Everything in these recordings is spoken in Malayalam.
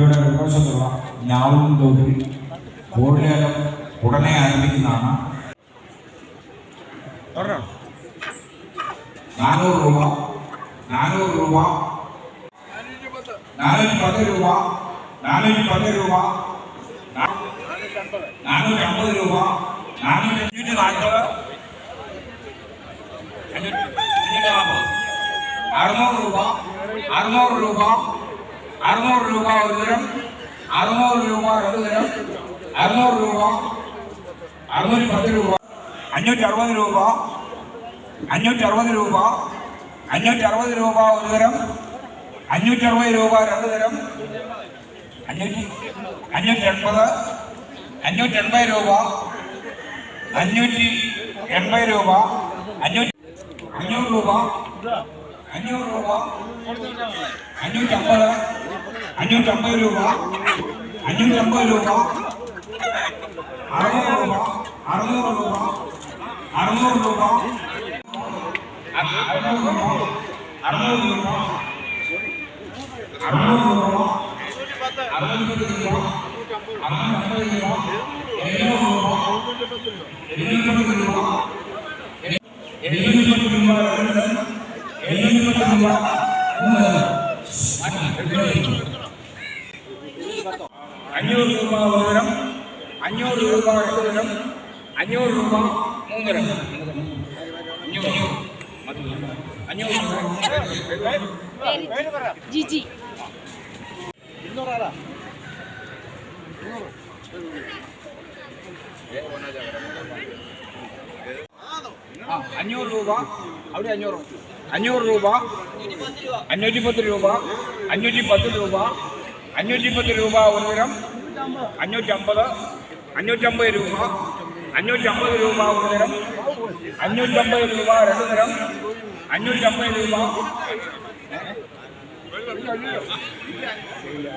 പള്ളിയുടെ വിമർശത്തുള്ള ഞാവും തോതിൽ കോഴിലേലം ഉടനെ ആരംഭിക്കുന്നതാണ്. നാനൂറ് രൂപ നാനൂറ് രൂപ നാനൂറ്റി പത്ത് രൂപ നാനൂറ്റി പത്ത് രൂപ നാനൂറ്റി അമ്പത് രൂപ നാനൂറ്റി അഞ്ഞൂറ്റി നാൽപ്പത് അഞ്ഞൂറ്റി അഞ്ഞൂറ്റി നാൽപ്പത്. അറുന്നൂറ് രൂപ അറുന്നൂറ് രൂപ അറുന്നൂറ് രൂപ ഒരു തരം അറുന്നൂറ് രൂപ രണ്ട് തരം അറുന്നൂറ് രൂപ അറുന്നൂറ്റി പത്ത് രൂപ അഞ്ഞൂറ്റി അറുപത് രൂപ അഞ്ഞൂറ്റി അറുപത് രൂപ അഞ്ഞൂറ്റി അറുപത് രൂപ ഒരു തരം അഞ്ഞൂറ്റി അറുപത് രൂപ രണ്ട് തരം അഞ്ഞൂറ്റി അഞ്ഞൂറ്റി എൺപത് അഞ്ഞൂറ്റി എൺപത് രൂപ അഞ്ഞൂറ്റി എൺപത് രൂപ അഞ്ഞൂറ്റി അഞ്ഞൂറ് രൂപ അഞ്ഞൂറ് രൂപ അഞ്ഞൂറ്റി അമ്പത് അഞ്ഞൂറ്റി അമ്പത് രൂപ അഞ്ഞൂറ്റി അമ്പത് രൂപ അറുന്നൂറ് രൂപ അറുന്നൂറ് രൂപ അറുന്നൂറ് രൂപ അറുന്നൂറ് രൂപ അറുന്നൂറ് രൂപ അറുന്നൂറ് രൂപ അറുന്നൂറ്റി രൂപ അറുന്നൂറ്റമ്പത് രൂപ എഴുന്നൂറ് രൂപ എഴുന്നൂറ്റമ്പത് രൂപ എഴുന്നൂറ്റി രൂപ എഴുന്നൂറ്റി രൂപ അഞ്ഞൂറ് രൂപ ഒരു തരം അഞ്ഞൂറ് രൂപ രണ്ട് തരം അഞ്ഞൂറ് രൂപ മൂന്ന് തരം അഞ്ഞൂറ് അഞ്ഞൂറ് ജിജി ആ അഞ്ഞൂറ് രൂപ അവിടെ അഞ്ഞൂറ് അഞ്ഞൂറ് രൂപ അഞ്ഞൂറ്റി പത്ത് രൂപ അഞ്ഞൂറ്റി പത്ത് രൂപ അഞ്ഞൂറ്റി പത്ത് രൂപ ഒരു തരം അഞ്ഞൂറ്റമ്പത് അഞ്ഞൂറ്റമ്പത് രൂപ അഞ്ഞൂറ്റമ്പത് രൂപ ഒരു തരം അഞ്ഞൂറ്റമ്പത് രൂപ രണ്ട് തരം അഞ്ഞൂറ്റമ്പത് രൂപ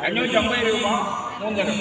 അഞ്ഞൂറ്റമ്പത് രൂപ മൂന്ന് തരം.